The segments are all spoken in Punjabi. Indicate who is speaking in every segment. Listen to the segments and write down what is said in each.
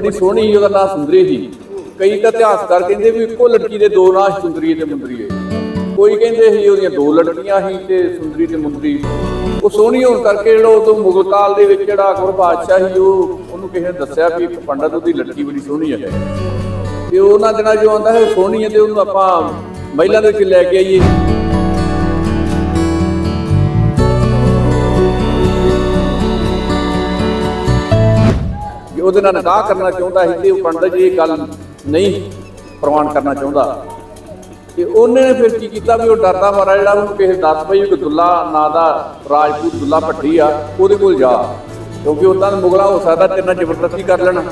Speaker 1: ਬੜੀ ਸੋਹਣੀ ਉਹਦਾ ਨਾਂ ਸੁੰਦਰੀ ਸੀ। ਕਈ ਤਾਂ ਇਤਿਹਾਸਕਾਰ ਕਹਿੰਦੇ ਵੀ ਇੱਕੋ ਲੜਕੀ ਦੇ ਦੋ ਨਾਂ ਸੁੰਦਰੀ ਤੇ ਮੁੰਦਰੀ ਕੋਈ ਕਹਿੰਦੇ ਸੀ ਉਹਦੀਆਂ ਦੋ ਲੜਕੀਆਂ ਸੀ ਤੇ ਸੁੰਦਰੀ ਤੇ ਮੁੰਦਰੀ। ਉਹ ਸੋਹਣੀ ਹੋਣ ਕਰਕੇ ਜਿਹੜਾ ਉਦੋਂ ਮੁਗਲ ਕਾਲ ਦੇ ਵਿੱਚ ਜਿਹੜਾ ਅਕਬਰ ਬਾਦਸ਼ਾਹ ਸੀ, ਉਹ ਉਹਨੂੰ ਕਿਸੇ ਨੇ ਦੱਸਿਆ ਵੀ ਇੱਕ ਪੰਡਤ ਉਹਦੀ ਲੜਕੀ ਬੜੀ ਸੋਹਣੀ ਹੈ। ਤੇ ਉਹਨਾਂ ਦਿਨਾਂ ਜੋ ਆਉਂਦਾ ਹੈ ਉਹ ਸੋਹਣੀ ਹੈ ਤੇ ਉਹਨੂੰ ਆਪਾਂ ਮਹਿਲਾ ਦੇ ਵਿੱਚ ਲੈ ਕੇ ਆਈਏ। ਜੇ ਉਹਦੇ ਨਾਲ ਨਿਕਾਹ ਕਰਨਾ ਚਾਹੁੰਦਾ ਸੀ ਤੇ ਉਹ ਪੰਡਤ ਜੀ ਇਹ ਗੱਲ ਨਹੀਂ ਪ੍ਰਵਾਨ ਕਰਨਾ ਚਾਹੁੰਦਾ। ਤੇ ਉਹਨੇ ਨੇ ਫਿਰ ਕੀ ਕੀਤਾ ਵੀ ਉਹ ਡਰਦਾ ਮਾਰਾ ਜਿਹੜਾ ਉਹਨੂੰ ਕਿਸੇ ਦੱਸ ਪਈ ਕਿ ਦੁੱਲਾ ਨਾਂ ਦਾ ਰਾਜਪੂਤ ਦੁੱਲਾ ਭੱਟੀ ਆ, ਉਹਦੇ ਕੋਲ ਜਾ। ਕਿਉਂਕਿ ਉਹਨਾਂ ਦਾ ਮੁਗਲਾ ਹੋ ਸਕਦਾ ਤੇਰੇ ਜ਼ਬਰਦਸਤੀ ਕਰ ਲੈਣਾ।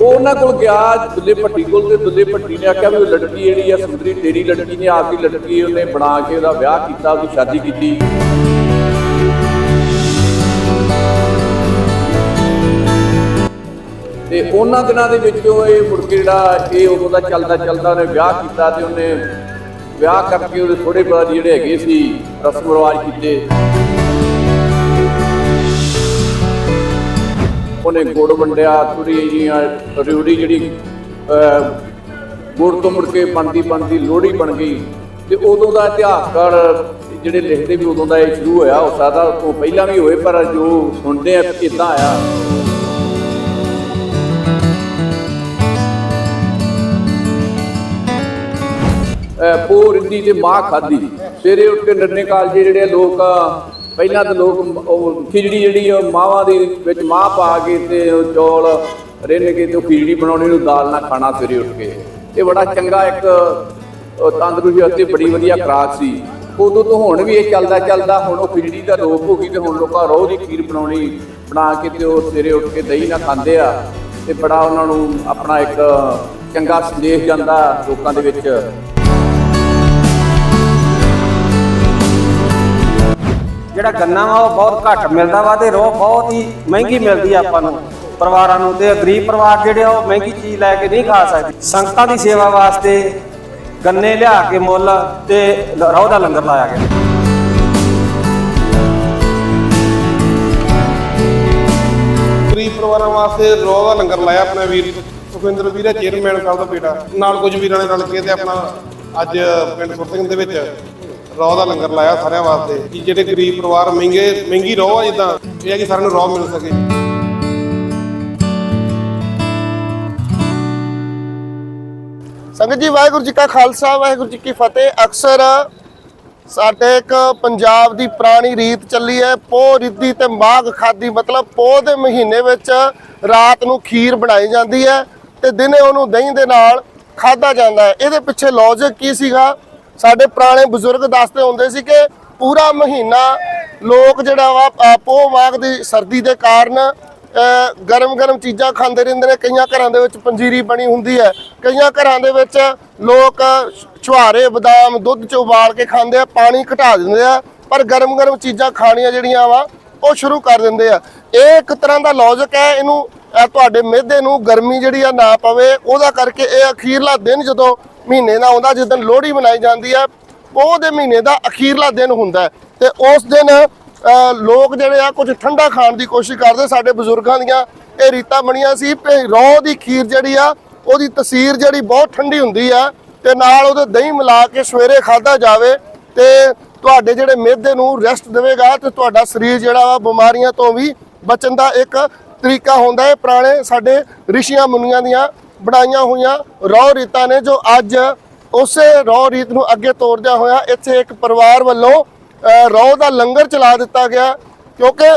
Speaker 1: ਉਹ ਉਹਨਾਂ ਕੋਲ ਗਿਆ, ਦੁੱਲੇ ਭੱਟੀ ਕੋਲ ਤੇ ਦੁੱਲੇ ਭੱਟੀ ਨੇ ਆਖਿਆ ਵੀ ਉਹ ਲੜਕੀ ਜਿਹੜੀ ਆ ਸੁੰਦਰੀ, ਤੇਰੀ ਲੜਕੀ ਨੇ, ਆਪ ਦੀ ਲੜਕੀ ਉਹਨੇ ਬਣਾ ਕੇ ਉਹਦਾ ਵਿਆਹ ਕੀਤਾ, ਉਹਦੀ ਸ਼ਾਦੀ ਕੀਤੀ। ਤੇ ਉਹਨਾਂ ਦਿਨਾਂ ਦੇ ਵਿੱਚੋਂ ਇਹ ਮੁੜ ਕੇ ਜਿਹੜਾ ਇਹ ਉਦੋਂ ਦਾ ਚੱਲਦਾ ਚੱਲਦਾ ਉਹਨੇ ਵਿਆਹ ਕੀਤਾ ਤੇ ਉਹਨੇ ਵਿਆਹ ਕਰਕੇ ਉਹਦੇ ਥੋੜੇ ਬਾਅਦ ਜਿਹੜੇ ਹੈਗੇ ਸੀ ਰਸਮ ਰਿਵਾਜ ਕੀਤੇ। ਉਹਨੇ ਗੁੜ ਵੰਡਿਆ ਥੋੜੀ ਜੀਆਂ ਰਿਉੜੀ ਜਿਹੜੀ ਅਹ, ਗੁੜ ਤੋਂ ਮੁੜ ਕੇ ਬਣਦੀ ਬਣਦੀ ਲੋਹੜੀ ਬਣ ਗਈ। ਤੇ ਉਦੋਂ ਦਾ ਇਤਿਹਾਸਕਾਰ ਜਿਹੜੇ ਲਿਖਦੇ ਵੀ ਉਦੋਂ ਦਾ ਇਹ ਸ਼ੁਰੂ ਹੋਇਆ ਹੋ ਸਕਦਾ ਉਸ ਤੋਂ ਪਹਿਲਾਂ ਵੀ ਹੋਏ ਪਰ ਜੋ ਸੁਣਦੇ ਆ ਕਿਦਾਂ ਆਇਆ। ਪੋ ਰਿੱਧੀ ਤੇ ਮਾਂ ਖਾਦੀ ਸਵੇਰੇ ਉੱਠ ਕੇ ਨੰਨੇ ਕਾਲਜੇ ਜਿਹੜੇ ਲੋਕ, ਪਹਿਲਾਂ ਤਾਂ ਲੋਕ ਉਹ ਖਿਚੜੀ ਜਿਹੜੀ ਉਹ ਮਾਵਾਂ ਦੇ ਵਿੱਚ ਮਾਂ ਪਾ ਕੇ ਤੇ ਚੌਲ ਰਿੰਨ ਕੇ ਤੇ ਉਹ ਖਿਚੜੀ ਬਣਾਉਣੀ ਨੂੰ ਦਾਲ ਨਾਲ ਖਾਣਾ ਸਵੇਰੇ ਉੱਠ ਕੇ। ਇਹ ਬੜਾ ਚੰਗਾ ਇੱਕ ਤੰਦਰੁਸਤੀ ਅਤੇ ਬੜੀ ਵਧੀਆ ਖੁਰਾਕ ਸੀ। ਉਦੋਂ ਤੋਂ ਹੁਣ ਵੀ ਇਹ ਚੱਲਦਾ ਚੱਲਦਾ, ਹੁਣ ਉਹ ਖਿਚੜੀ ਦਾ ਲੋਪ ਹੋ ਗਈ ਤੇ ਹੁਣ ਲੋਕਾਂ ਰੋਹ ਦੀ ਖੀਰ ਬਣਾਉਣੀ, ਬਣਾ ਕੇ ਤੇ ਉਹ ਸਵੇਰੇ ਉੱਠ ਕੇ ਦਹੀਂ ਨਾਲ ਖਾਂਦੇ ਆ। ਤੇ ਬੜਾ ਉਹਨਾਂ ਨੂੰ ਆਪਣਾ ਇੱਕ ਚੰਗਾ ਸੰਦੇਸ਼ ਜਾਂਦਾ ਲੋਕਾਂ ਦੇ ਵਿੱਚ।
Speaker 2: ਜਿਹੜਾ ਗੰਨਾ ਵਾ ਉਹ ਬਹੁਤ ਘੱਟ ਮਿਲਦਾ ਵਾ ਤੇ ਰੋਹ ਬਹੁਤ ਹੀ ਮਹਿੰਗੀ ਮਿਲਦੀ ਆ ਆਪਾਂ ਨੂੰ। ਪਰਿਵਾਰਾਂ ਨੂੰ ਤੇ ਗਰੀਬ ਪਰਿਵਾਰ ਜਿਹੜੇ ਉਹ ਮਹਿੰਗੀ ਚੀਜ਼ ਲੈ ਕੇ ਨਹੀਂ ਖਾ ਸਕਦੇ। ਸੰਗਤਾਂ ਦੀ ਸੇਵਾ ਵਾਸਤੇ ਗੰਨੇ ਲਿਆ ਕੇ ਮੁੱਲ ਤੇ ਰੋਹ ਦਾ ਲੰਗਰ ਲਾਇਆ ਗਿਆ।
Speaker 3: ਗਰੀਬ ਪਰਿਵਾਰਾਂ ਵਾਸਤੇ ਰੋਹ ਦਾ ਲੰਗਰ ਲਾਇਆ ਆਪਣਾ ਵੀਰ। ਸੁਖਿੰਦਰ ਵੀਰ ਚੇਅਰਮੈਨ ਸਾਹਿਬ ਦਾ ਬੇਟਾ। ਨਾਲ ਕੁਝ ਵੀਰਾਂ ਨੇ ਰਲ ਕੇ ਤੇ ਆਪਣਾ ਅੱਜ ਪਿੰਡ ਸੁਰ ਦੇ ਵਿੱਚ ਰੋਹ ਦਾ ਲੰਗਰ ਲਾਇਆ ਸਾਰਿਆਂ ਵਾਸਤੇ ਕਿ ਜਿਹੜੇ ਗਰੀਬ ਪਰਿਵਾਰ ਮਹਿੰਗੇ, ਮਹਿੰਗੀ ਰੋਹ ਆ ਜਿੱਦਾਂ, ਇਹ ਹੈ ਕਿ ਸਾਰਿਆਂ ਨੂੰ ਰੋਹ ਮਿਲ ਸਕੇ।
Speaker 4: ਸੰਗਤ ਜੀ, ਵਾਹਿਗੁਰੂ ਜੀ ਕਾ ਖਾਲਸਾ, ਵਾਹਿਗੁਰੂ ਜੀ ਕੀ ਫਤਿਹ। ਅਕਸਰ ਸਾਡੇ ਇੱਕ ਪੰਜਾਬ ਦੀ ਪੁਰਾਣੀ ਰੀਤ ਚੱਲੀ ਹੈ। ਪੋਹ ਰਿੱਧੀ ਤੇ ਮਾਘ ਖਾਦੀ ਮਤਲਬ ਪੋਹ ਦੇ ਮਹੀਨੇ ਵਿੱਚ ਰਾਤ ਨੂੰ ਖੀਰ ਬਣਾਈ ਜਾਂਦੀ ਹੈ ਤੇ ਦਿਨੇ ਉਹਨੂੰ ਦਹੀਂ ਦੇ ਨਾਲ ਖਾਦਾ ਜਾਂਦਾ ਹੈ। ਇਹਦੇ ਪਿੱਛੇ ਲੌਜਿਕ ਕੀ ਸੀਗਾ? ਸਾਡੇ ਪੁਰਾਣੇ ਬਜ਼ੁਰਗ ਦੱਸਦੇ ਹੁੰਦੇ ਸੀ ਕਿ ਪੂਰਾ ਮਹੀਨਾ ਲੋਕ ਜਿਹੜਾ ਵਾ ਪੋਹ ਮਾਘ ਦੀ ਸਰਦੀ ਦੇ ਕਾਰਨ ਗਰਮ ਗਰਮ ਚੀਜ਼ਾਂ ਖਾਂਦੇ ਰਹਿੰਦੇ ਨੇ। ਕਈਆਂ ਘਰਾਂ ਦੇ ਵਿੱਚ ਪੰਜੀਰੀ ਬਣੀ ਹੁੰਦੀ ਹੈ। ਕਈਆਂ ਘਰਾਂ ਦੇ ਵਿੱਚ ਲੋਕ ਛੁਹਾਰੇ, ਬਦਾਮ, ਦੁੱਧ ਚ ਉਬਾਲ ਕੇ ਖਾਂਦੇ ਆ, ਪਾਣੀ ਘਟਾ ਦਿੰਦੇ ਆ, ਪਰ ਗਰਮ ਗਰਮ ਚੀਜ਼ਾਂ ਖਾਣੀਆਂ ਜਿਹੜੀਆਂ ਵਾ, ਉਹ ਸ਼ੁਰੂ ਕਰ ਦਿੰਦੇ ਆ। ਇਹ ਇੱਕ ਤਰ੍ਹਾਂ ਦਾ ਲੌਜਿਕ ਹੈ, ਇਹਨੂੰ ਤੁਹਾਡੇ ਮਿਹਦੇ ਨੂੰ ਗਰਮੀ ਜਿਹੜੀ ਆ ਨਾ ਪਵੇ, ਉਹਦਾ ਕਰਕੇ ਇਹ ਅਖੀਰਲਾ ਦਿਨ ਜਦੋਂ ਮਹੀਨੇ ਦਾ ਆਉਂਦਾ, ਜਿਸ ਦਿਨ ਲੋਹੜੀ ਮਨਾਈ ਜਾਂਦੀ ਹੈ ਉਹ ਦੇ ਮਹੀਨੇ ਦਾ ਅਖੀਰਲਾ ਦਿਨ ਹੁੰਦਾ ਹੈ। ਤੇ ਉਸ ਦਿਨ ਲੋਕ ਜਿਹੜੇ ਆ ਕੁਝ ਠੰਡਾ ਖਾਣ ਦੀ ਕੋਸ਼ਿਸ਼ ਕਰਦੇ, ਸਾਡੇ ਬਜ਼ੁਰਗਾਂ ਦੀਆਂ, ਇਹ ਰੀਤਾਂ ਬਣੀਆਂ ਸੀ ਕਿ ਰੋਹ ਦੀ ਖੀਰ ਜਿਹੜੀ ਆ, ਉਹਦੀ ਤਸੀਰ ਜਿਹੜੀ ਬਹੁਤ ਠੰਡੀ ਹੁੰਦੀ ਆ, ਤੇ ਨਾਲ ਉਹਦੇ ਦਹੀਂ ਮਿਲਾ ਕੇ ਸਵੇਰੇ ਖਾਦਾ ਜਾਵੇ, ਤੇ ਤੁਹਾਡੇ ਜਿਹੜੇ ਮਿਹਦੇ ਨੂੰ ਰੈਸਟ ਦੇਵੇਗਾ, ਤੇ ਤੁਹਾਡਾ ਸਰੀਰ ਜਿਹੜਾ ਵਾ ਬਿਮਾਰੀਆਂ ਤੋਂ ਵੀ ਬਚਣ ਦਾ ਇੱਕ ਤਰੀਕਾ ਹੁੰਦਾ ਹੈ। ਪੁਰਾਣੇ ਸਾਡੇ ਰਿਸ਼ੀਆਂ ਮੁਨੀਆਂ ਦੀਆਂ ਬਣਾਈਆਂ ਹੋਈਆਂ ਰੋਹ ਰੀਤਾਂ ਨੇ, ਜੋ ਅੱਜ ਉਸੇ ਰੋਹ ਰੀਤ ਨੂੰ ਅੱਗੇ ਤੋਰਦਿਆਂ ਹੋਇਆ ਇੱਥੇ ਇੱਕ ਪਰਿਵਾਰ ਵੱਲੋਂ ਅਹ ਰੋਹ ਦਾ ਲੰਗਰ ਚਲਾ ਦਿੱਤਾ ਗਿਆ। ਕਿਉਂਕਿ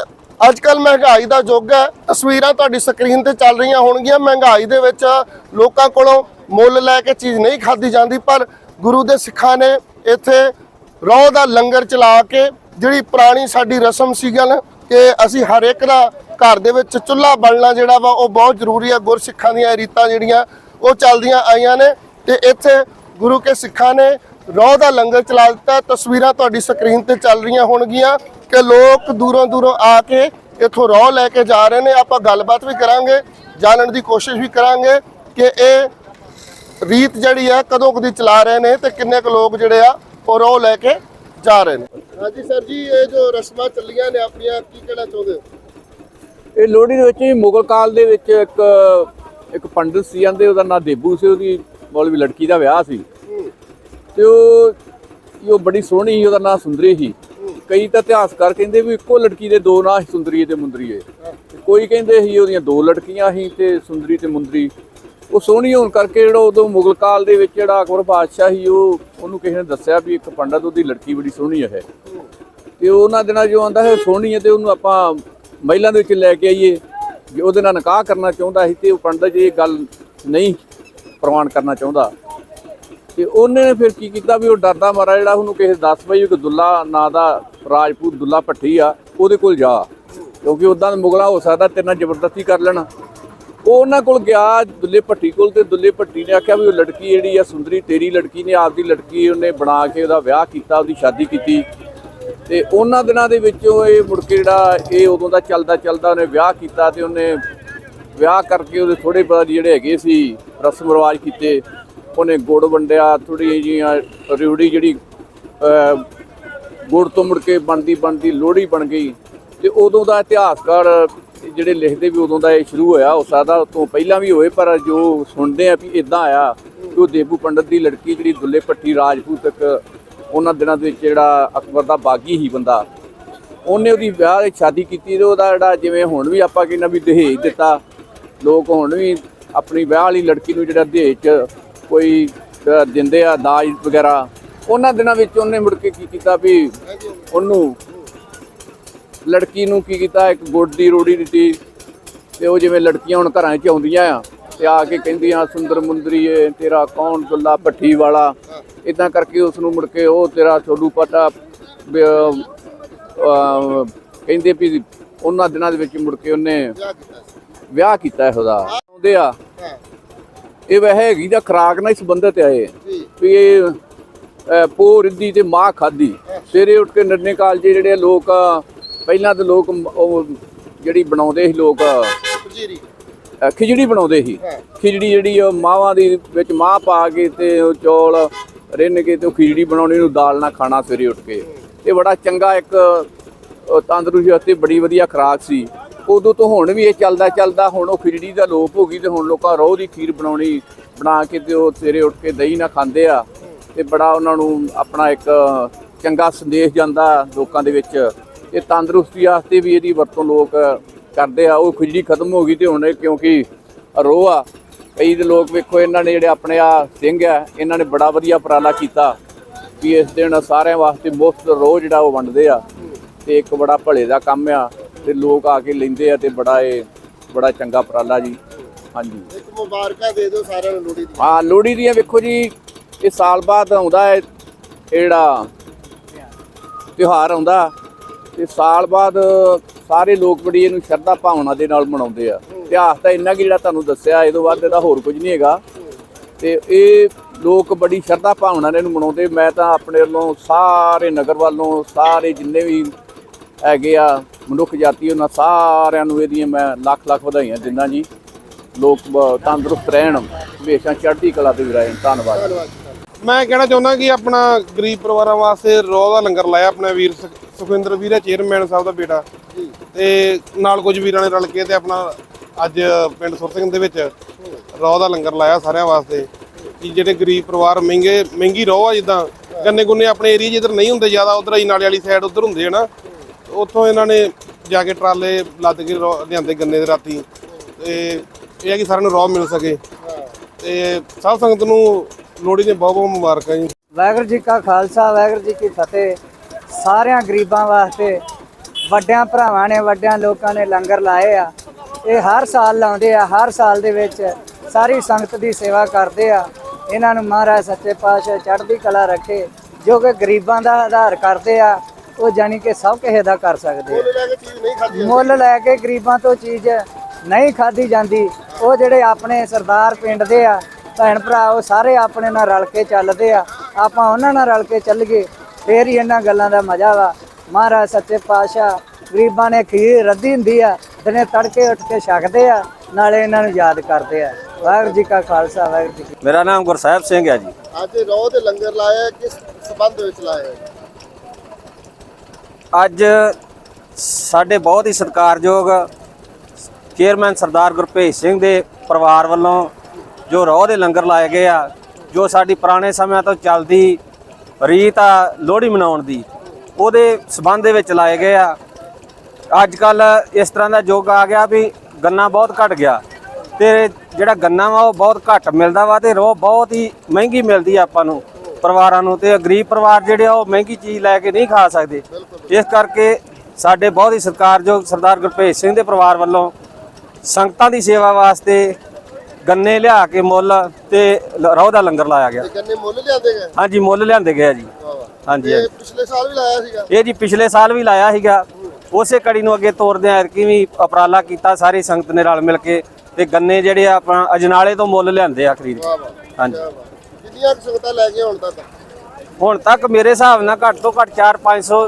Speaker 4: ਅੱਜ ਕੱਲ ਮਹਿੰਗਾਈ ਦਾ ਯੁੱਗ ਹੈ। ਤਸਵੀਰਾਂ ਤੁਹਾਡੀ ਸਕਰੀਨ ਤੇ ਚੱਲ ਰਹੀਆਂ ਹੋਣਗੀਆਂ। ਮਹਿੰਗਾਈ ਦੇ ਵਿੱਚ ਲੋਕਾਂ ਕੋਲੋਂ ਮੁੱਲ ਲੈ ਕੇ ਚੀਜ਼ ਨਹੀਂ ਖਾਦੀ ਜਾਂਦੀ, ਪਰ ਗੁਰੂ ਦੇ ਸਿੱਖਾਂ ਨੇ ਇੱਥੇ ਰੋਹ ਦਾ ਲੰਗਰ ਚਲਾ ਕੇ, ਜਿਹੜੀ ਪੁਰਾਣੀ ਸਾਡੀ ਰਸਮ ਸੀਗਾ ਨਾ, ਕਿ ਅਸੀਂ ਹਰ ਇੱਕ ਦਾ ਘਰ ਦੇ ਵਿੱਚ ਚੁੱਲ੍ਹਾ ਬਲਣਾ ਜਿਹੜਾ ਵਾ, ਉਹ ਬਹੁਤ ਜ਼ਰੂਰੀ ਆ ਗੁਰਸਿੱਖਾਂ ਦੀਆਂ ਰੀਤਾਂ ਜਿਹੜੀਆਂ, ਉਹ ਚੱਲਦੀਆਂ ਆਈਆਂ ਨੇ। ਤੇ ਇੱਥੇ ਗੁਰੂ ਕੇ ਸਿੱਖਾਂ ਨੇ ਰੋਹ ਦਾ ਲੰਗਰ ਚਲਾ ਦਿੱਤਾ। ਤਸਵੀਰਾਂ ਤੁਹਾਡੀ ਸਕਰੀਨ ਤੇ ਚੱਲ ਰਹੀਆਂ ਹੋਣਗੀਆਂ ਕਿ ਲੋਕ ਦੂਰੋਂ ਦੂਰੋਂ ਆ ਕੇ ਇੱਥੋਂ ਰੋਹ ਲੈ ਕੇ ਜਾ ਰਹੇ ਨੇ। ਆਪਾਂ ਗੱਲਬਾਤ ਵੀ ਕਰਾਂਗੇ, ਜਾਣਨ ਦੀ ਕੋਸ਼ਿਸ਼ ਵੀ ਕਰਾਂਗੇ ਕਿ ਇਹ ਰੀਤ ਜਿਹੜੀ ਆ, ਕਦੋਂ ਕਦੀ ਚਲਾ ਰਹੇ ਨੇ ਤੇ ਕਿੰਨੇ ਕੁ ਲੋਕ ਜਿਹੜੇ ਆ, ਉਹ ਰੋਹ ਲੈ ਕੇ ਜਾ ਰਹੇ ਨੇ। ਹਾਂਜੀ, ਸਰ ਜੀ, ਇਹ ਜੋ ਰਸਮਾਂ ਚੱਲੀਆਂ ਨੇ ਆਪਣੀਆਂ, ਕੀ ਕਹਿਣਾ ਚਾਹੁੰਦੇ ਹੋ
Speaker 1: ਇਹ ਲੋਹੜੀ ਦੇ ਵਿੱਚ ਹੀ ਮੁਗਲ ਕਾਲ ਦੇ ਵਿੱਚ ਇੱਕ ਇੱਕ ਪੰਡਿਤ ਸੀ ਜਾਂਦੇ ਉਹਦਾ ਨਾਂ ਦੇਬੂ ਸੀ, ਉਹਦੀ ਮੌਲਵੀ ਲੜਕੀ ਦਾ ਵਿਆਹ ਸੀ। ਤੇ ਉਹ ਉਹ ਬੜੀ ਸੋਹਣੀ ਸੀ, ਉਹਦਾ ਨਾਂ ਸੁੰਦਰੀ ਸੀ। ਕਈ ਤਾਂ ਇਤਿਹਾਸਕਾਰ ਕਹਿੰਦੇ ਵੀ ਇੱਕੋ ਲੜਕੀ ਦੇ ਦੋ ਨਾਂ ਸੁੰਦਰੀ ਤੇ ਮੁੰਦਰੀਏ ਕੋਈ ਕਹਿੰਦੇ ਸੀ ਉਹਦੀਆਂ ਦੋ ਲੜਕੀਆਂ ਸੀ ਤੇ ਸੁੰਦਰੀ ਤੇ ਮੁੰਦਰੀ। ਉਹ ਸੋਹਣੀ ਹੋਣ ਕਰਕੇ ਜਿਹੜਾ ਉਦੋਂ ਮੁਗਲ ਕਾਲ ਦੇ ਵਿੱਚ ਜਿਹੜਾ ਅਕਬਰ ਬਾਦਸ਼ਾਹ ਸੀ, ਉਹ, ਉਹਨੂੰ ਕਿਸੇ ਨੇ ਦੱਸਿਆ ਵੀ ਇੱਕ ਪੰਡਤ ਉਹਦੀ ਲੜਕੀ ਬੜੀ ਸੋਹਣੀ ਹੈ ਤੇ ਉਹਨਾਂ ਦਿਨਾਂ ਜੋ ਆਂਦਾ ਹੈ, ਸੋਹਣੀ ਹੈ ਤੇ ਉਹਨੂੰ ਆਪਾਂ ਮਹਿਲਾਂ ਦੇ ਵਿੱਚ ਲੈ ਕੇ ਆਈਏ ਜੇ ਉਹਦੇ ਨਾਲ ਨਿਕਾਹ ਕਰਨਾ ਚਾਹੁੰਦਾ ਸੀ ਤੇ ਉਹ ਪੰਡਤ ਜੀ ਇਹ ਗੱਲ ਨਹੀਂ ਪ੍ਰਵਾਨ ਕਰਨਾ ਚਾਹੁੰਦਾ। ਤੇ ਉਹਨੇ ਫਿਰ ਕੀ ਕੀਤਾ ਵੀ ਉਹ ਡਰਦਾ ਮਾਰਾ ਜਿਹੜਾ ਉਹਨੂੰ ਕਿਸੇ ਦੱਸ ਪਈ ਕਿ ਦੁੱਲਾ ਨਾਂ ਦਾ ਰਾਜਪੂਤ ਦੁੱਲਾ ਭੱਟੀ ਆ, ਉਹਦੇ ਕੋਲ ਜਾ। ਕਿਉਂਕਿ ਉਦਾਂ ਮੁਗਲਾ ਹੋ ਸਕਦਾ ਤੇਰੇ ਨਾਲ ਜ਼ਬਰਦਸਤੀ ਕਰ ਲੈਣਾ। ਉਹ ਉਹਨਾਂ ਕੋਲ ਗਿਆ ਦੁੱਲੇ ਭੱਟੀ ਕੋਲ ਤੇ ਦੁੱਲੇ ਭੱਟੀ ਨੇ ਆਖਿਆ ਵੀ ਉਹ ਲੜਕੀ ਜਿਹੜੀ ਆ ਸੁੰਦਰੀ, ਤੇਰੀ ਲੜਕੀ ਨੇ, ਆਪਦੀ ਲੜਕੀ ਉਹਨੇ ਬਣਾ ਕੇ ਉਹਦਾ ਵਿਆਹ ਕੀਤਾ, ਉਹਦੀ ਸ਼ਾਦੀ ਕੀਤੀ। ਤੇ ਉਹਨਾਂ ਦਿਨਾਂ ਦੇ ਵਿੱਚ ਇਹ ਮੁੜ ਕੇ ਜਿਹੜਾ ਇਹ ਉਦੋਂ ਦਾ ਚੱਲਦਾ ਚੱਲਦਾ ਉਹਨੇ ਵਿਆਹ ਕੀਤਾ ਤੇ ਉਹਨੇ ਵਿਆਹ ਕਰਕੇ ਉਹਦੇ ਥੋੜੇ ਬਹੁਤ ਜਿਹੜੇ ਹੈਗੇ ਸੀ ਰਸਮ ਰਿਵਾਜ ਕੀਤੇ, ਉਹਨੇ ਗੁੜ ਵੰਡਿਆ ਥੋੜੀ ਜੀਆਂ ਰਿਉੜੀ ਜਿਹੜੀ ਗੁੜ ਤੋਂ ਮੁੜ ਕੇ ਬਣਦੀ ਬਣਦੀ ਲੋਹੜੀ ਬਣ ਗਈ ਤੇ ਉਦੋਂ ਦਾ ਇਤਿਹਾਸਕਾਰ ਜਿਹੜੇ ਲਿਖਦੇ ਵੀ ਉਦੋਂ ਦਾ ਇਹ ਸ਼ੁਰੂ ਹੋਇਆ ਹੋ ਸਕਦਾ ਉਸ ਤੋਂ ਪਹਿਲਾਂ ਵੀ ਹੋਏ, ਪਰ ਜੋ ਸੁਣਦੇ ਆ ਵੀ ਇਦਾਂ ਆਇਆ ਕਿ ਉਹ ਦੇਬੂ ਪੰਡਤ ਦੀ ਲੜਕੀ ਜਿਹੜੀ ਦੁੱਲੇ ਭੱਟੀ ਰਾਜਪੂਤ ਇੱਕ ਉਹਨਾਂ ਦਿਨਾਂ ਦੇ ਵਿੱਚ ਜਿਹੜਾ ਅਕਬਰ ਦਾ ਬਾਗੀ ਹੀ ਬੰਦਾ, ਉਹਨੇ ਉਹਦੀ ਵਿਆਹ ਦੀ ਸ਼ਾਦੀ ਕੀਤੀ ਤੇ ਉਹਦਾ ਜਿਹੜਾ ਜਿਵੇਂ ਹੁਣ ਵੀ ਆਪਾਂ ਕਹਿੰਦਾ ਵੀ ਦਹੇਜ ਦਿੱਤਾ, ਲੋਕ ਹੁਣ ਵੀ ਆਪਣੀ ਵਿਆਹ ਵਾਲੀ ਲੜਕੀ ਨੂੰ ਜਿਹੜਾ ਦਹੇਜ 'ਚ ਕੋਈ ਦਿੰਦੇ ਆ ਦਾਜ ਵਗੈਰਾ, ਉਹਨਾਂ ਦਿਨਾਂ ਵਿੱਚ ਉਹਨੇ ਮੁੜ ਕੇ ਕੀ ਕੀਤਾ ਵੀ ਉਹਨੂੰ ਲੜਕੀ ਨੂੰ ਕੀ ਕੀਤਾ, ਇੱਕ ਗੁੜ ਦੀ ਰੋੜੀ ਦਿੱਤੀ, ਤੇ ਉਹ ਜਿਵੇਂ ਲੜਕੀਆਂ ਹੁਣ ਘਰਾਂ 'ਚ ਆਉਂਦੀਆਂ ਆ ਤੇ ਆ ਕੇ ਕਹਿੰਦੀਆਂ, ਸੁੰਦਰ ਮੁੰਦਰੀਏ ਤੇਰਾ ਕੌਣ ਦੁੱਲਾ ਭੱਠੀ ਵਾਲਾ? ਇਦਾਂ ਕਰਕੇ ਉਸ ਨੂੰ ਮੁੜ ਕੇ ਉਹ ਤੇਰਾ ਛੋਡੂ ਪਤਾ ਕਹਿੰਦੇ ਵੀ ਉਹਨਾਂ ਦਿਨਾਂ ਦੇ ਵਿੱਚ ਮੁੜ ਕੇ ਉਹਨੇ ਵਿਆਹ ਕੀਤਾ ਇਹੋ ਦਾ ਆਉਂਦੇ ਆ। ਇਹ ਵਹਿ ਹੈਗੀ ਦਾ ਖਰਾਕ ਨਾਲ ਸੰਬੰਧਿਤ ਹੈ ਇਹ। ਵੀ ਇਹ ਪੋ ਰਿੱਧੀ ਤੇ ਮਾਂ ਖਾਦੀ ਸਵੇਰੇ ਉੱਠ ਕੇ ਨਰਨੇ ਕਾਲਜੇ ਜਿਹੜੇ ਲੋਕ ਪਹਿਲਾਂ ਤਾਂ ਲੋਕ ਉਹ ਜਿਹੜੀ ਬਣਾਉਂਦੇ ਸੀ ਲੋਕ। ਖਿਚੜੀ ਬਣਾਉਂਦੇ ਸੀ। ਖਿਚੜੀ ਜਿਹੜੀ ਉਹ ਮਾਵਾਂ ਦੀ ਵਿੱਚ ਮਾਂ ਪਾ ਕੇ ਤੇ ਉਹ ਚੌਲ ਰਿੰਨ ਕੇ ਤੇ ਉਹ ਖਿਚੜੀ ਬਣਾਉਣੀ ਨੂੰ ਦਾਲ ਨਾਲ ਖਾਣਾ ਸਵੇਰੇ ਉੱਠ ਕੇ। ਇਹ ਬੜਾ ਚੰਗਾ ਇੱਕ ਤੰਦਰੁਸਤੀ ਵਾਸਤੇ ਬੜੀ ਵਧੀਆ ਖੁਰਾਕ ਸੀ। ਉਦੋਂ ਤੋਂ ਹੁਣ ਵੀ ਇਹ ਚੱਲਦਾ ਚੱਲਦਾ ਹੁਣ ਉਹ ਖਿਚੜੀ ਦਾ ਲੋਪ ਹੋ ਗਈ ਤੇ ਹੁਣ ਲੋਕਾਂ ਰੋਹ ਦੀ ਖੀਰ ਬਣਾਉਣੀ ਬਣਾ ਕੇ ਤੇ ਉਹ ਸਵੇਰੇ ਉੱਠ ਕੇ ਦਹੀਂ ਨਾਲ ਖਾਂਦੇ ਆ। ਤੇ ਬੜਾ ਉਹਨਾਂ ਨੂੰ ਆਪਣਾ ਇੱਕ ਚੰਗਾ ਸੰਦੇਸ਼ ਜਾਂਦਾ ਲੋਕਾਂ ਦੇ ਵਿੱਚ। ਇਹ ਤੰਦਰੁਸਤੀ ਵਾਸਤੇ ਵੀ ਇਹਦੀ ਵਰਤੋਂ ਲੋਕ ਕਰਦੇ ਆ ਉਹ ਖਿਚੜੀ ਖਤਮ ਹੋ ਗਈ ਤੇ ਹੁਣ ਇਹ ਕਿਉਂਕਿ ਰੋਹ ਆ। ਕਈ ਦੇ ਲੋਕ ਵੇਖੋ ਇਹਨਾਂ ਨੇ ਜਿਹੜੇ ਆਪਣੇ ਆ ਸਿੰਘ ਆ ਇਹਨਾਂ ਨੇ ਬੜਾ ਵਧੀਆ ਉਪਰਾਲਾ ਕੀਤਾ ਵੀ ਇਸ ਦਿਨ ਸਾਰਿਆਂ ਵਾਸਤੇ ਮੁਫਤ ਰੋਹ ਜਿਹੜਾ ਉਹ ਵੰਡਦੇ ਆ ਤੇ ਇੱਕ ਬੜਾ ਭਲੇ ਦਾ ਕੰਮ ਆ ਤੇ ਲੋਕ ਆ ਕੇ ਲੈਂਦੇ ਆ ਤੇ ਬੜਾ ਇਹ ਬੜਾ ਚੰਗਾ ਉਪਰਾਲਾ ਜੀ। ਹਾਂਜੀ।
Speaker 4: ਇੱਕ ਮੁਬਾਰਕਾਂ ਦੇ ਦਿਓ ਸਾਰਿਆਂ ਨੂੰ ਲੋਹੜੀ ਦੀ
Speaker 1: ਹਾਂ ਲੋਹੜੀ ਦੀਆਂ ਵੇਖੋ ਜੀ ਇਹ ਸਾਲ ਬਾਅਦ ਆਉਂਦਾ ਹੈ ਜਿਹੜਾ ਤਿਉਹਾਰ ਆਉਂਦਾ ਤੇ ਸਾਲ ਬਾਅਦ ਸਾਰੇ ਲੋਕ ਬੜੀ ਇਹਨੂੰ ਸ਼ਰਧਾ ਭਾਵਨਾ ਦੇ ਨਾਲ ਮਨਾਉਂਦੇ ਆ। ਇਤਿਹਾਸ ਤਾਂ ਇੰਨਾ ਕਿ ਜਿਹੜਾ ਤੁਹਾਨੂੰ ਦੱਸਿਆ ਇਹ ਤੋਂ ਵੱਧ ਇਹਦਾ ਹੋਰ ਕੁਝ ਨਹੀਂ ਹੈਗਾ। ਤੇ ਇਹ ਲੋਕ ਬੜੀ ਸ਼ਰਧਾ ਭਾਵਨਾ ਨਾਲ ਇਹਨੂੰ ਮਨਾਉਂਦੇ। ਮੈਂ ਤਾਂ ਆਪਣੇ ਵੱਲੋਂ ਸਾਰੇ ਨਗਰ ਵੱਲੋਂ, ਸਾਰੇ ਜਿੰਨੇ ਵੀ ਹੈਗੇ ਆ ਮਨੁੱਖ ਜਾਤੀ, ਉਹਨਾਂ ਸਾਰਿਆਂ ਨੂੰ ਇਹਦੀਆਂ ਮੈਂ ਲੱਖ ਲੱਖ ਵਧਾਈਆਂ ਦਿੰਦਾ ਜੀ। ਲੋਕ ਬ- ਤੰਦਰੁਸਤ ਰਹਿਣ। ਹਮੇਸ਼ਾ ਚੜ੍ਹਦੀ ਕਲਾ ਦੇ ਵੀ ਰਹਿਣ। ਧੰਨਵਾਦ।
Speaker 3: ਮੈਂ ਕਹਿਣਾ ਚਾਹੁੰਦਾ ਕਿ ਆਪਣਾ ਗਰੀਬ ਪਰਿਵਾਰਾਂ ਵਾਸਤੇ ਰੋਹ ਦਾ ਲੰਗਰ ਲਾਇਆ ਆਪਣਾ ਵੀਰ ਸੁਖ- ਸੁਖਵਿੰਦਰ ਵੀਰ ਹੈ ਚੇਅਰਮੈਨ ਸਾਹਿਬ ਦਾ ਬੇਟਾ। ਤੇ ਨਾਲ ਕੁਝ ਵੀਰਾਂ ਨੇ ਰਲ ਕੇ ਤੇ ਆਪਣਾ ਅੱਜ ਪਿੰਡ ਸੁਰ ਸਿੰਘ ਦੇ ਵਿੱਚ ਰੋਹ ਦਾ ਲੰਗਰ ਲਾਇਆ ਸਾਰਿਆਂ ਵਾਸਤੇ। ਕਿ ਜਿਹੜੇ ਗਰੀਬ ਪਰਿਵਾਰ ਮਹਿੰਗੇ ਮਹਿੰਗੀ ਰੋਹ ਆ ਜਿੱਦਾਂ ਗੰਨੇ ਗੁੰਨੇ ਆਪਣੇ ਏਰੀਆ ਜਿੱਧਰ ਨਹੀਂ ਹੁੰਦੇ ਜ਼ਿਆਦਾ ਉਧਰ ਹੀ ਨਾਲੇ ਵਾਲੀ ਸਾਈਡ ਉਧਰ ਹੁੰਦੇ ਆ ਨਾ। ਉੱਥੋਂ ਇਹਨਾਂ ਨੇ ਜਾ ਕੇ ਟਰਾਲੇ ਲੱਦ ਕੇ ਲਿਆਂਦੇ ਗੰਨੇ ਦੇ ਰਾਤੀ। ਤੇ ਇਹ ਹੈ ਕਿ ਸਾਰਿਆਂ ਨੂੰ ਰੋਹ ਮਿਲ ਸਕੇ। ਤੇ ਸਾਧ ਸੰਗਤ ਨੂੰ ਲੋਹੜੀ ਦੀਆਂ ਬਹੁਤ ਬਹੁਤ ਮੁਬਾਰਕਾਂ ਜੀ।
Speaker 5: ਵਾਹਿਗੁਰੂ ਜੀ ਕਾ ਖਾਲਸਾ ਵਾਹਿਗੁਰੂ ਜੀ ਕੀ ਫਤਿਹ। ਸਾਰਿਆਂ ਗਰੀਬਾਂ ਵਾਸਤੇ ਵੱਡਿਆਂ ਭਰਾਵਾਂ ਨੇ ਵੱਡਿਆਂ ਲੋਕਾਂ ਨੇ ਲੰਗਰ ਲਾਏ ਆ। ਇਹ ਹਰ ਸਾਲ ਲਾਉਂਦੇ ਆ ਹਰ ਸਾਲ ਦੇ ਵਿੱਚ ਸਾਰੀ ਸੰਗਤ ਦੀ ਸੇਵਾ ਕਰਦੇ ਆ। ਇਹਨਾਂ ਨੂੰ ਮਹਾਰਾਜ ਸੱਚੇ ਪਾਤਸ਼ਾਹ ਚੜ੍ਹਦੀ ਕਲਾ ਰੱਖੇ ਜੋ ਕਿ ਗਰੀਬਾਂ ਦਾ ਆਧਾਰ ਕਰਦੇ ਆ ਉਹ ਜਾਣੀ ਕਿ ਸਭ ਕਿਸੇ ਦਾ ਕਰ ਸਕਦੇ ਆ। ਮੁੱਲ ਲੈ ਕੇ ਗਰੀਬਾਂ ਤੋਂ ਚੀਜ਼ ਨਹੀਂ ਖਾਦੀ ਜਾਂਦੀ। ਉਹ ਜਿਹੜੇ ਆਪਣੇ ਸਰਦਾਰ ਪਿੰਡ ਦੇ ਆ ਭੈਣ ਭਰਾ ਉਹ ਸਾਰੇ ਆਪਣੇ ਨਾਲ ਰਲ ਕੇ ਚੱਲਦੇ ਆ। ਆਪਾਂ ਉਹਨਾਂ ਨਾਲ ਰਲ ਕੇ ਚੱਲੀਏ ਫੇਰ ਹੀ ਇਹਨਾਂ ਗੱਲਾਂ ਦਾ ਮਜ਼ਾ ਵਾ। ਮਹਾਰਾਜ ਸੱਚੇ ਪਾਤਸ਼ਾਹ ਗਰੀਬਾਂ ਨੇ ਖੀਰ ਰੱਦੀ ਹੁੰਦੀ ਆ ਦਿਨੇ ਤੜਕੇ ਉੱਠ ਕੇ ਛਕਦੇ ਆ ਨਾਲੇ ਇਹਨਾਂ ਨੂੰ ਯਾਦ ਕਰਦੇ ਆ। ਵਾਹਿਗੁਰੂ ਜੀ ਕਾ ਖਾਲਸਾ ਵਾਹਿਗੁਰੂ ਜੀ
Speaker 2: ਮੇਰਾ ਨਾਮ ਗੁਰਸਾਹਿਬ ਸਿੰਘ ਹੈ ਜੀ।
Speaker 4: ਅੱਜ ਰੋਹ ਦੇ ਲੰਗਰ ਲਾਇਆ ਕਿਸ ਸਬੰਧ ਵਿੱਚ ਲਾਇਆ?
Speaker 2: ਅੱਜ ਸਾਡੇ ਬਹੁਤ ਹੀ ਸਤਿਕਾਰਯੋਗ ਚੇਅਰਮੈਨ ਸਰਦਾਰ ਗੁਰਭੇਜ ਸਿੰਘ ਦੇ ਪਰਿਵਾਰ ਵੱਲੋਂ ਜੋ ਰੋਹ ਦੇ ਲੰਗਰ ਲਾਏ ਗਏ ਆ, ਜੋ ਸਾਡੀ ਪੁਰਾਣੇ ਸਮਿਆਂ ਤੋਂ ਚੱਲਦੀ ਰੀਤ ਆ ਲੋਹੜੀ ਮਨਾਉਣ ਦੀ, ਉਹਦੇ ਸਬੰਧ ਦੇ ਵਿੱਚ ਲਾਏ ਗਏ ਆ। ਅੱਜ ਕੱਲ ਇਸ ਤਰ੍ਹਾਂ ਦਾ ਯੁੱਗ ਆ ਗਿਆ ਵੀ ਗੰਨਾ ਬਹੁਤ ਘਟ ਗਿਆ ਤੇ ਜਿਹੜਾ ਗੰਨਾ ਵਾ ਉਹ ਬਹੁਤ ਘੱਟ ਮਿਲਦਾ ਵਾ ਤੇ ਰੋਹ ਬਹੁਤ ਹੀ ਮਹਿੰਗੀ ਮਿਲਦੀ ਆ ਆਪਾਂ ਨੂੰ, ਪਰਿਵਾਰਾਂ ਨੂੰ ਤੇ ਗਰੀਬ ਪਰਿਵਾਰ ਜਿਹੜੇ ਆ ਉਹ ਮਹਿੰਗੀ ਚੀਜ਼ ਲੈ ਕੇ ਨਹੀਂ ਖਾ ਸਕਦੇ। ਇਸ ਕਰਕੇ ਸਾਡੇ ਬਹੁਤ ਹੀ ਸਤਿਕਾਰਯੋਗ ਸਰਦਾਰ ਗੁਰਭੇਜ ਸਿੰਘ ਦੇ ਪਰਿਵਾਰ ਵੱਲੋਂ ਸੰਗਤਾਂ ਦੀ ਸੇਵਾ ਵਾਸਤੇ ਗੰਨੇ ਲਿਆ ਕੇ ਮੁੱਲ ਤੇ ਰੋਹ ਦਾ ਲੰਗਰ ਲਾਇਆ ਗਿਆ।
Speaker 4: ਤੇ ਗੰਨੇ ਮੁੱਲ ਲਿਆਂਦੇ ਗਏ?
Speaker 2: ਹਾਂਜੀ ਮੁੱਲ ਲਿਆਂਦੇ ਗਏ ਆ ਜੀ। ਹਾਂਜੀ ਹਾਂਜੀ।
Speaker 4: ਪਿਛਲੇ ਸਾਲ ਵੀ ਲਾਇਆ ਸੀਗਾ?
Speaker 2: ਇਹ ਜੀ ਪਿਛਲੇ ਸਾਲ ਵੀ ਲਾਇਆ ਸੀਗਾ। ਉਸੇ ਕੜੀ ਨੂੰ ਅੱਗੇ ਤੋਰਦੇ ਆ ਐਤਕੀ ਵੀ ਉਪਰਾਲਾ ਕੀਤਾ ਸਾਰੀ ਸੰਗਤ ਨੇ ਰਲ ਮਿਲ ਕੇ ਤੇ ਗੰਨੇ ਜਿਹੜੇ ਆ ਆਪਣਾ ਅਜਨਾਲੇ ਤੋਂ ਮੁੱਲ ਲਿਆਂਦੇ ਆ ਖਰੀਦ ਕੇ। ਹਾਂਜੀ।
Speaker 4: ਕਿੰਨੀਆਂ ਕੁ ਸੰਗਤਾਂ ਲੈ ਕੇ ਹੁਣ ਤੱਕ?
Speaker 2: ਹੁਣ ਤੱਕ ਮੇਰੇ ਹਿਸਾਬ ਨਾਲ ਘੱਟ ਤੋਂ ਘੱਟ 4-500